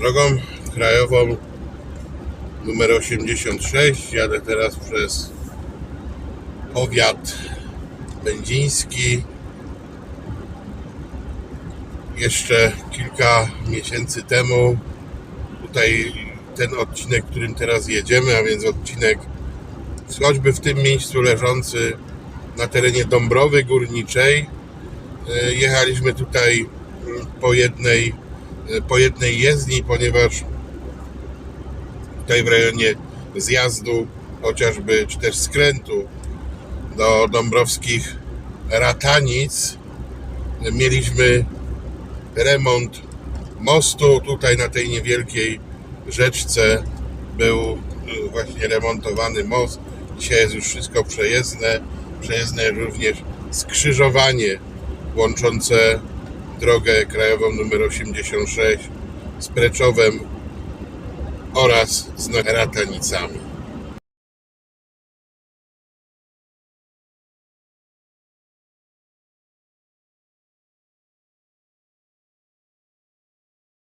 Drogą krajową numer 86 jadę teraz przez powiat będziński. Jeszcze kilka miesięcy temu tutaj ten odcinek, którym teraz jedziemy, a więc odcinek choćby w tym miejscu leżący na terenie Dąbrowy Górniczej. E, Jechaliśmy tutaj po jednej, po jednej jezdni, ponieważ tutaj w rejonie zjazdu chociażby, czy też skrętu do dąbrowskich Ratanic mieliśmy remont mostu tutaj na tej niewielkiej rzeczce był y, właśnie remontowany most. Dzisiaj jest już wszystko przejezdne. Przejezdne również skrzyżowanie łączące drogę krajową nr 86 z Preczowem oraz z Ratanicami.